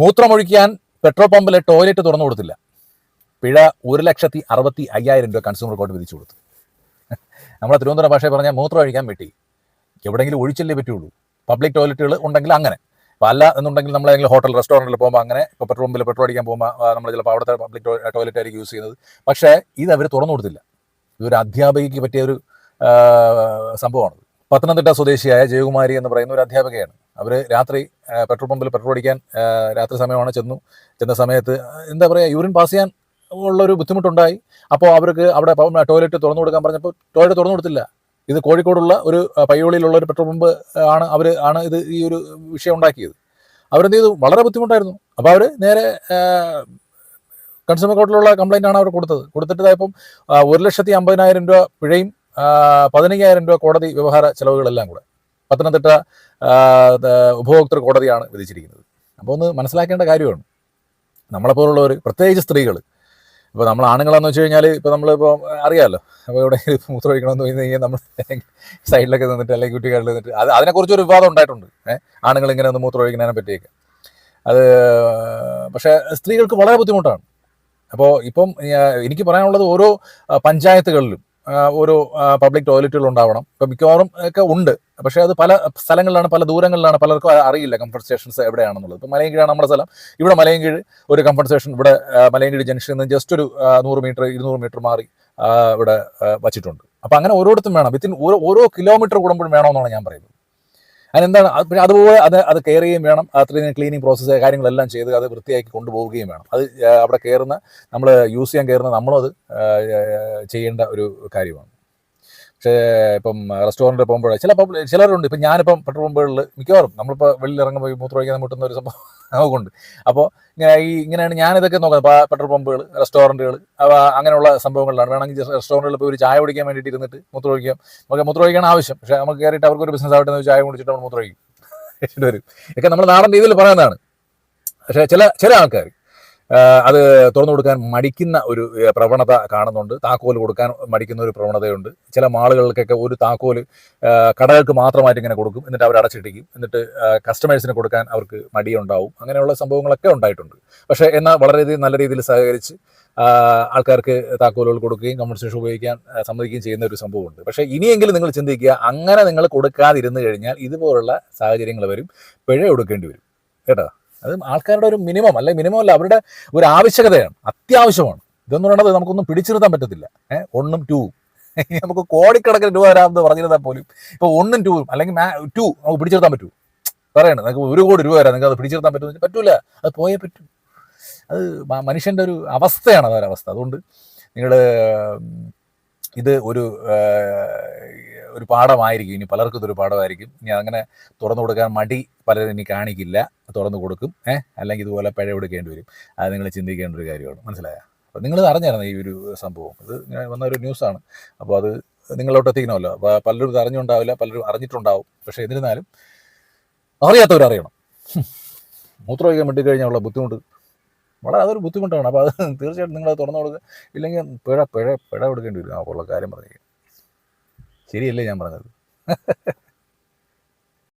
മൂത്രമൊഴിക്കാൻ petrol പമ്പിലെ toilet തുറന്നു കൊടുത്തില്ല. പിഴ ഒരു ലക്ഷത്തി അറുപത്തി അയ്യായിരം രൂപ കൺസ്യൂമർ കോർട്ട് വിധിച്ചു കൊടുത്തു. നമ്മളെ തിരുവനന്തപുരം ഭാഷയിൽ പറഞ്ഞാൽ മൂത്രം ഒഴിക്കാൻ പറ്റി എവിടെയെങ്കിലും ഒഴിച്ചല്ലേ പറ്റുള്ളൂ. പബ്ലിക് ടോയ്ലറ്റുകൾ ഉണ്ടെങ്കിൽ അങ്ങനെ. അപ്പോൾ അല്ല എന്നുണ്ടെങ്കിൽ നമ്മൾ ഏതെങ്കിലും ഹോട്ടൽ റെസ്റ്റോറന്റിൽ പോകുമ്പോൾ അങ്ങനെ. ഇപ്പോൾ പെട്രോൾ പമ്പിൽ പെട്രോൾ അടിക്കാൻ പോകുമ്പോൾ നമ്മൾ ചിലപ്പോൾ അവിടുത്തെ പബ്ലിക് ടോയ്ലറ്റ് ആയിരിക്കും യൂസ് ചെയ്യുന്നത്. പക്ഷേ ഇത് അവർ തുറന്നു കൊടുത്തില്ല. ഇതൊരു അധ്യാപികയ്ക്ക് പറ്റിയ ഒരു സംഭവമാണ് പത്തനംതിട്ട സ്വദേശിയായ ജയകുമാരി എന്ന് പറയുന്ന ഒരു അധ്യാപികയാണ്. അവർ രാത്രി പെട്രോൾ പമ്പിൽ പെട്രോൾ അടിക്കാൻ രാത്രി സമയമാണ് ചെന്നു. ചെന്ന സമയത്ത് എന്താ പറയുക യൂറിൻ പാസ് ചെയ്യാൻ ഉള്ളൊരു ബുദ്ധിമുട്ടുണ്ടായി. അപ്പോൾ അവർക്ക് അവിടെ ടോയ്ലറ്റ് തുറന്നു കൊടുക്കാൻ പറഞ്ഞപ്പോൾ ടോയ്ലറ്റ് തുറന്നു കൊടുത്തില്ല. ഇത് കോഴിക്കോടുള്ള ഒരു പയ്യോളിയിലുള്ള ഒരു പെട്രോൾ പമ്പ് ആണ് അവർ ആണ് ഇത് ഈ ഒരു വിഷയം ഉണ്ടാക്കിയത്. അവരെന്ത് ചെയ്തു? വളരെ ബുദ്ധിമുട്ടായിരുന്നു. അപ്പോൾ അവർ നേരെ കൺസ്യൂമർ കോർട്ടിലുള്ള കംപ്ലൈന്റ് ആണ് അവർ കൊടുത്തത്. കൊടുത്തിട്ട് ഇതായപ്പം ആ, ഒരു ലക്ഷത്തി അമ്പതിനായിരം രൂപ പിഴയും പതിനയ്യായിരം രൂപ കോടതി വ്യവഹാര ചെലവുകളെല്ലാം കൂടെ. പത്തനംതിട്ട ഉപഭോക്തൃ കോടതിയാണ് വിധിച്ചിരിക്കുന്നത്. അപ്പോൾ ഒന്ന് മനസ്സിലാക്കേണ്ട കാര്യമാണ്. നമ്മളെപ്പോലുള്ളവർ പ്രത്യേകിച്ച് സ്ത്രീകൾ ഇപ്പോൾ നമ്മൾ ആണുങ്ങളാന്ന് വെച്ച് കഴിഞ്ഞാൽ ഇപ്പോൾ നമ്മളിപ്പോൾ അറിയാമല്ലോ അപ്പോൾ ഇവിടെ മൂത്രം ഒഴിക്കണമെന്ന് പറഞ്ഞു കഴിഞ്ഞാൽ നമ്മൾ സൈഡിലൊക്കെ നിന്നിട്ട് അല്ലെങ്കിൽ കുട്ടികളിൽ നിന്നിട്ട് അത് അതിനെക്കുറിച്ചൊരു വിവാദം ഉണ്ടായിട്ടുണ്ട്. ഏഹ് ആണുങ്ങൾ ഇങ്ങനെ ഒന്ന് മൂത്രം ഒഴിക്കുന്നതിനെ പറ്റിയൊക്കെ. അത് പക്ഷേ സ്ത്രീകൾക്ക് വളരെ ബുദ്ധിമുട്ടാണ്. അപ്പോൾ ഇപ്പം എനിക്ക് പറയാനുള്ളത് ഓരോ പഞ്ചായത്തുകളിലും ഓരോ പബ്ലിക് ടോയ്ലറ്റുകൾ ഉണ്ടാവണം. ഇപ്പം മിക്കവാറും ഒക്കെ ഉണ്ട്. പക്ഷേ അത് പല സ്ഥലങ്ങളിലാണ് പല ദൂരങ്ങളിലാണ് പലർക്കും അറിയില്ല കംഫർട്ട് സ്റ്റേഷൻസ് എവിടെയാണെന്നുള്ളത്. ഇപ്പം മലയൻകീഴാണ് നമ്മുടെ സ്ഥലം. ഇവിടെ മലയൻകീഴ് ഒരു കംഫർട്ട് സ്റ്റേഷൻ ഇവിടെ മലയങ്കിഴ് ജംഗ്ഷനിൽ നിന്ന് ജസ്റ്റ് ഒരു നൂറ് മീറ്റർ ഇരുന്നൂറ് മീറ്റർ മാറി ഇവിടെ വച്ചിട്ടുണ്ട്. അപ്പം അങ്ങനെ ഓരോരുത്തും വേണം. വിത്തിൻ ഓരോ ഓരോ കിലോമീറ്റർ കൂടുമ്പോഴും വേണമെന്നാണ് ഞാൻ പറയുന്നത്. അതിനെന്താണ്? അത് പിന്നെ അതുപോലെ അത് അത് കെയർ ചെയ്യുകയും വേണം അത്രയും ക്ലീനിങ് പ്രോസസ്സ് കാര്യങ്ങളെല്ലാം ചെയ്ത് അത് വൃത്തിയാക്കി കൊണ്ടുപോവുകയും വേണം. അത് അവിടെ കയറുന്ന നമ്മൾ യൂസ് ചെയ്യാൻ കയറുന്ന നമ്മളും അത് ചെയ്യേണ്ട ഒരു കാര്യമാണ്. പക്ഷേ ഇപ്പം റെസ്റ്റോറന്റിൽ പോകുമ്പോൾ ചില ചിലരുണ്ട്. ഇപ്പം ഞാനിപ്പം പെട്രോൾ പമ്പുകളിൽ മിക്കവാറും നമ്മളിപ്പോൾ വെളിയിൽ ഇറങ്ങുമ്പോൾ ഈ മൂത്ര ഒഴിക്കാൻ മുട്ടുന്ന ഒരു സംഭവം നമുക്കുണ്ട് അപ്പോൾ ഇങ്ങനെ ഈ ഇങ്ങനെയാണ് ഞാനിതൊക്കെ നോക്കുന്നത്. പെട്രോൾ പമ്പുകൾ റെസ്റ്റോറന്റുകൾ അങ്ങനെയുള്ള സംഭവങ്ങളിലാണ് വേണമെങ്കിൽ റെസ്റ്റോറന്റുകളിൽ പോയി ഒരു ചായ കുടിക്കാൻ വേണ്ടിയിട്ട് ഇരുന്നിട്ട് മൂത്രമൊഴിക്കാം. നമുക്ക് മൂത്രമൊഴിക്കാൻ ആവശ്യം. പക്ഷേ നമുക്ക് കയറിയിട്ട് അവർക്കൊരു ബിസിനസ് ആവട്ടെ ചായ കുടിച്ചിട്ട് നമ്മൾ മൂത്രമൊഴിക്കും. വരും. ഒക്കെ നമ്മൾ നാടൻ രീതിയിൽ പറയുന്നതാണ്. പക്ഷേ ചില ചില ആൾക്കാർ അത് തുറന്നു കൊടുക്കാൻ മടിക്കുന്ന ഒരു പ്രവണത കാണുന്നുണ്ട്. താക്കോൽ കൊടുക്കാൻ മടിക്കുന്ന ഒരു പ്രവണതയുണ്ട്. ചില മാളുകൾക്കൊക്കെ ഒരു താക്കോൽ കടകൾക്ക് മാത്രമായിട്ട് ഇങ്ങനെ കൊടുക്കും. എന്നിട്ട് അവർ അടച്ചിട്ടിരിക്കും. എന്നിട്ട് കസ്റ്റമേഴ്സിന് കൊടുക്കാൻ അവർക്ക് മടിയുണ്ടാവും. അങ്ങനെയുള്ള സംഭവങ്ങളൊക്കെ ഉണ്ടായിട്ടുണ്ട്. പക്ഷേ എന്നാൽ വളരെയധികം നല്ല രീതിയിൽ സഹകരിച്ച് ആൾക്കാർക്ക് താക്കോലുകൾ കൊടുക്കുകയും കമ്മ്യൂണിസ്റ്റേഷൻ ഉപയോഗിക്കാൻ സമ്മതിക്കുകയും ചെയ്യുന്ന ഒരു സംഭവമുണ്ട്. പക്ഷേ ഇനിയെങ്കിലും നിങ്ങൾ ചിന്തിക്കുക അങ്ങനെ നിങ്ങൾ കൊടുക്കാതിരുന്നു കഴിഞ്ഞാൽ ഇതുപോലുള്ള സാഹചര്യങ്ങൾ വരും. പിഴ കൊടുക്കേണ്ടി വരും. കേട്ടോ? അത് ആൾക്കാരുടെ ഒരു മിനിമം അല്ലെ മിനിമം അല്ല അവരുടെ ഒരു ആവശ്യകതയാണ് അത്യാവശ്യമാണ്. ഇതെന്ന് പറയുന്നത് നമുക്കൊന്നും പിടിച്ചു നിർത്താൻ പറ്റത്തില്ല. ഏഹ് ഒന്നും ടൂ നമുക്ക് കോടിക്കണക്കിന് രൂപ വരാമെന്ന് പറഞ്ഞിരുന്നാൽ പോലും ഇപ്പോൾ ഒന്നും ടൂവും അല്ലെങ്കിൽ ടു നമുക്ക് പിടിച്ചു നിർത്താൻ പറ്റൂ. പറയണം നിങ്ങൾക്ക് ഒരു കോടി രൂപ വരാം നിങ്ങൾക്ക് അത് പിടിച്ചു നിർത്താൻ പറ്റുമെന്ന് പറ്റൂല. അത് പോയേ പറ്റൂ. അത് മനുഷ്യന്റെ ഒരു അവസ്ഥയാണ് അതൊരവസ്ഥ. അതുകൊണ്ട് നിങ്ങൾ ഇത് ഒരു ഒരു പാഠമായിരിക്കും. ഇനി പലർക്കും ഇതൊരു പാഠമായിരിക്കും. ഇനി അങ്ങനെ തുറന്നു കൊടുക്കാൻ മടി പലരും ഇനി കാണിക്കില്ല. തുറന്നു കൊടുക്കും. ഏഹ് അല്ലെങ്കിൽ ഇതുപോലെ പിഴ കൊടുക്കേണ്ടി വരും. അത് നിങ്ങൾ ചിന്തിക്കേണ്ട ഒരു കാര്യമാണ്. മനസ്സിലായ? അപ്പം നിങ്ങൾ അറിഞ്ഞായിരുന്നു ഈ ഒരു സംഭവം? ഇത് വന്ന ഒരു ന്യൂസാണ്. അപ്പോൾ അത് നിങ്ങളോട്ട് എത്തിക്കണമല്ലോ. അപ്പോൾ പലരും ഇത് അറിഞ്ഞുണ്ടാവില്ല. പലരും അറിഞ്ഞിട്ടുണ്ടാവും. പക്ഷേ എന്നിരുന്നാലും അറിയാത്തവർ അറിയണം. മൂത്രമൊഴിക്കാൻ വേണ്ടി കഴിഞ്ഞാലുള്ള ബുദ്ധിമുട്ട്. വളരെ അതൊരു ബുദ്ധിമുട്ടാണ്. അപ്പോൾ അത് തീർച്ചയായിട്ടും നിങ്ങളത് തുറന്നു കൊടുക്കുക. ഇല്ലെങ്കിൽ പിഴ പിഴ പിഴ കൊടുക്കേണ്ടി വരും. ആ ഉള്ള കാര്യം പറഞ്ഞു ശരിയല്ലേ ഞാൻ പറഞ്ഞത്?